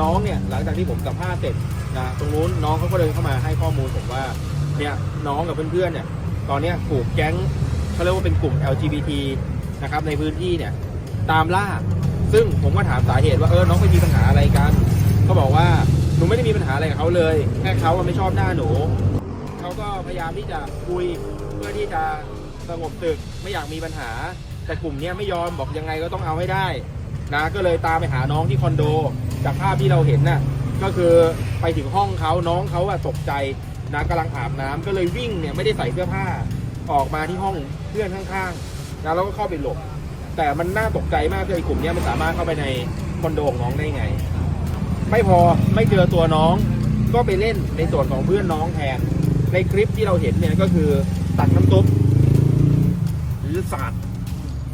น้องเนี่ยหลังจากที่ผมสัมภาษณ์เสร็จนะตรงนู้นน้องเขาก็เดินเข้ามาให้ข้อมูลผมว่าเนี่ยน้องกับเพื่อนๆเนี่ยตอนเนี้ยถูกแก๊งเขาเรียกว่าเป็นกลุ่ม LGBT นะครับในพื้นที่เนี่ยตามล่า ซึ่งผมก็ถามสาเหตุว่าเออน้องไปมีปัญหาอะไรกันเขาบอกว่าหนูไม่ได้มีปัญหาอะไรกับเขาเลย แค่เขาไม่ชอบหน้าหนูเขาก็พยายามที่จะคุยเพื่อที่จะสงบศึกไม่อยากมีปัญหา แต่กลุ่มเนี้ยไม่ยอมบอกยังไงก็ต้องเอาให้ได้ นะก็เลยตามไปหาน้องที่คอนโด จากภาพที่เราเห็นน่ะก็คือไปถึงห้องเขาน้องเขาอะตกใจนะกำลังอาบน้ำก็เลยวิ่งเนี่ยไม่ได้ใส่เสื้อผ้าออกมาที่ห้องเพื่อนข้างๆนะแล้วก็เข้าไปหลบ แต่มันน่าตกใจมากคือไอ้กลุ่มเนี้ยมันสามารถเข้าไปในคอนโดของน้องได้ไง ไม่พอไม่เจอตัวน้องก็ไปเล่นในส่วนของเพื่อนน้องแทน ในคลิปที่เราเห็นเนี่ยก็คือตักน้ำซุปหรือสาด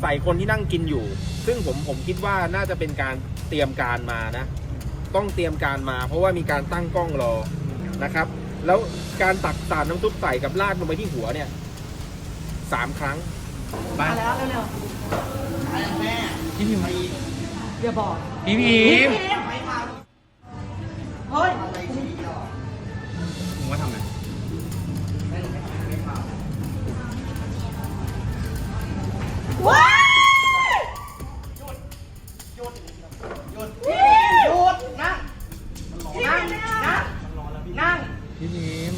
ใส่คนที่นั่งกินอยู่ ซึ่งผมผมคิดว่าน่าจะเป็นการเตรียมการมานะ ต้องเตรียมการมา เพราะว่ามีการตั้งกล้องรอนะครับ แล้วการตักสารน้ำซุปใส่กับราดลงไปที่หัวเนี่ยสามครั้งมาแล้วเร็วๆมาแม่พี่พิมพ์มาอีกอย่าบอกพี่พีมไม่ พี่พีม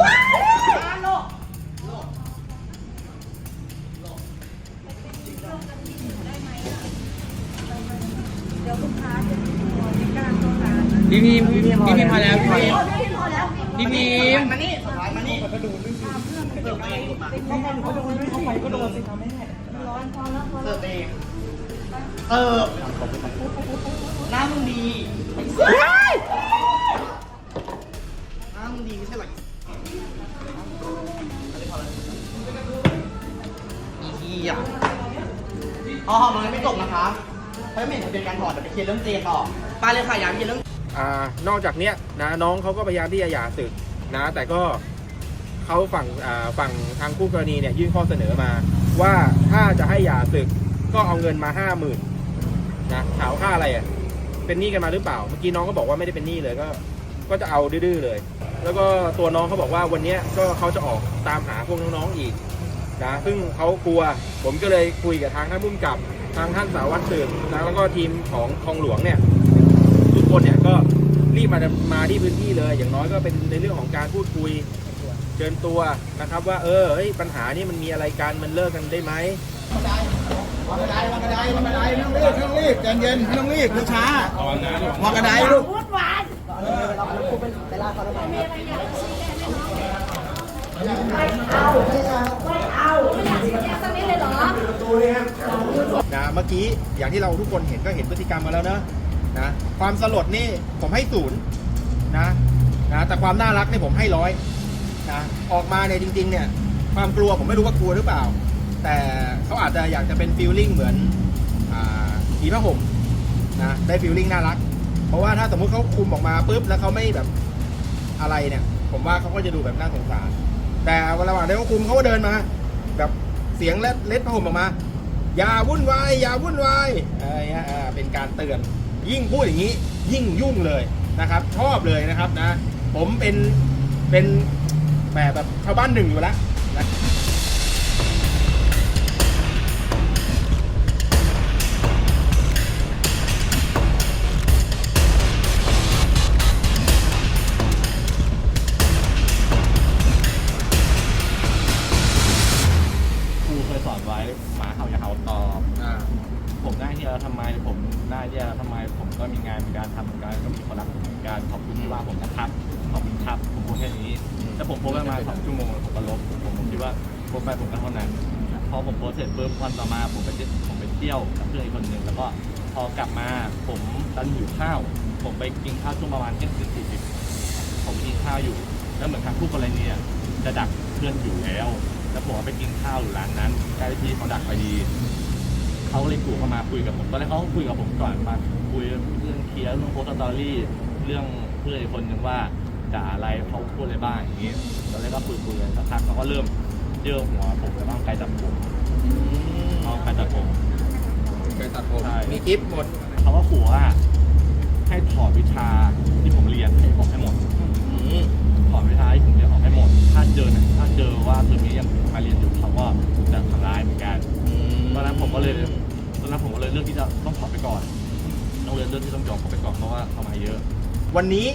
ว้ายนั่งโลกพี่พีมพี่พีมพอแล้วพี่พีมพี่พีมมานี่มานี่มาดูเสิร์ฟเองเขาไปเขาโดนเขาไปก็โดนสิทำไม่ได้เสิร์ฟเองเสิร์ฟน้ามึงดี มีไม่ใช่หรออีเหี้ยอ๋อมันไม่จบนะคะเพราะไม่เห็นทะเบียนการถอดเดี๋ยวไปเคลียร์เรื่องเจต่อไปเลยค่ะย้ำเคลียร์เรื่องอ่านอกจากเนี้ยนะน้องเขาก็พยายามที่จะหย่าศึกนะ แต่ก็เขาฝั่งอ่าฝั่งทางคู่กรณีเนี่ยยื่นข้อเสนอมา ว่าถ้าจะให้หย่าศึกก็เอาเงินมาห้าหมื่นนะถามค่าอะไรอะเป็นหนี้กันมาหรือเปล่า เมื่อกี้น้องก็บอกว่าไม่ได้เป็นหนี้เลยก็ ก็จะเอาดื้อๆเลย แล้วก็ตัวน้องเขาบอกว่าวันเนี้ยก็เขาจะออกตามหาพวกน้องๆอีกนะซึ่งเขากลัว ผมก็เลยคุยกับทางท่านผู้กำกับทางท่านสารวัตรสืบนะแล้วก็ทีมของคลองหลวงเนี่ยทุกคนเนี่ยก็รีบมามาที่พื้นที่เลย อย่างน้อยก็เป็นในเรื่องของการพูดคุยเชิญตัวนะครับ ว่าเออเฮ้ยปัญหานี่มันมีอะไรกันมันเลิกกันได้ไหมวางกระไดวางกระไดวางกระไดไม่ต้องรีบไม่ต้องรีบใจเย็นไม่ต้องรีบช้าๆวางกระไดลูกน นะเมื่อกี้อย่างที่เราทุกคนเห็นก็เห็นพฤติกรรมมาแล้วเนอะนะความสลดนี่ผมให้ศูนย์นะนะแต่ความน่ารักนี่ผมให้ร้อยนะออกมาเนี่ยจริง ๆ เนี่ย ความกลัวผมไม่รู้ว่ากลัวหรือเปล่า แต่เขาอาจจะอยากจะเป็นฟีลลิ่งเหมือนผีผ้าห่มนะได้ฟีลลิ่งน่ารัก เพราะว่าถ้าสมมุติเขาคุมออกมาปุ๊บแล้วเขาไม่แบบอะไรเนี่ย ผมว่าเขาก็จะดูแบบน่าสงสาร แต่ระหว่างที่เขาคุมเขาก็เดินมา แบบเสียงเล็ดเล็ดผ้าห่มออกมา อย่าวุ่นวายอย่าวุ่นวายอะไรเงี้ยเป็นการเตือน ยิ่งพูดอย่างนี้ ยิ่งยุ่งเลยนะครับ ชอบเลยนะครับนะ ผมเป็นเป็นแบบแบบชาวบ้านหนึ่งอยู่แล้ว กานมีการทำเหมือนกันก็มีคนรักผมเหมือนกันขอบคุณที่ว่าผมนะครับขอบคุณครับผมพูดแค่นี้แต่ผมโพสต์ไปมาสองชั่วโมงผมก็ลบผมผมคิดว่าโพสต์ไปผมก็เท่านั้น พอผมโพสต์เสร็จปุ๊บวันต่อมาผมไปเที่ยวผมไปเที่ยวกับเพื่อนอีกคนหนึ่งแล้วก็พอกลับมาผมดันหิวข้าว ผมไปกินข้าวช่วงประมาณเที่ยงคืนสี่สิบผมกินข้าวอยู่ แล้วเหมือนทางคู่กรณีอะจะดักเพื่อนอยู่แล้ว แล้วผมก็ไปกินข้าวอยู่ร้านนั้นใกล้ที่เขาดักพอดี เขาเลยกูเข้ามาคุยกับผมตอนแรกเขาก็คุยกับผมก่อนมาคุยเรื่องเคลียร์เรื่องโพสต์สตอรี่เรื่องเพื่อนอีกคนนึงว่าด่าอะไรเขาพูดอะไรบ้างอย่างนี้ตอนแรกก็คุยคุยกันสักพักเขาก็เริ่มเยื่อหัวผมแล้วก็เอาไกลจับผมเอาไกลจับผมเคยตัดผม ใช่มีคลิปหมด เขาก็ขู่ว่าให้ถอดวิชาที่ผมเรียนให้ผมให้หมดอืมถอดวิชาที่ผมเรียนออกให้หมด เลือกเลือกที่ต้องยอมถอดไปก่อนเพราะว่าเขามาเยอะ วันนี้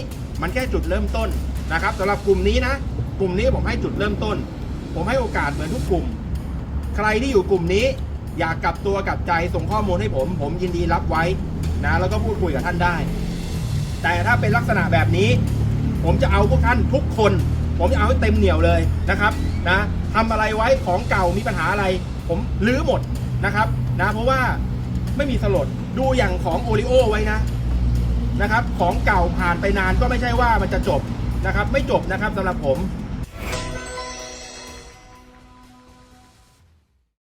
มันแค่จุดเริ่มต้นนะครับสำหรับกลุ่มนี้นะ กลุ่มนี้ผมให้จุดเริ่มต้น ผมให้โอกาสเหมือนทุกกลุ่ม ใครที่อยู่กลุ่มนี้ อยากกลับตัวกลับใจส่งข้อมูลให้ผม ผมยินดีรับไว้นะแล้วก็พูดคุยกับท่านได้ แต่ถ้าเป็นลักษณะแบบนี้ ผมจะเอาพวกท่านทุกคน ผมจะเอาให้เต็มเหนียวเลยนะครับนะทำอะไรไว้ของเก่ามีปัญหาอะไร ผมลื้อหมดนะครับนะเพราะว่า ไม่มีสลดดูอย่างของโอริโอไว้นะนะครับ ของเก่าผ่านไปนานก็ไม่ใช่ว่ามันจะจบนะครับ ไม่จบนะครับสำหรับผม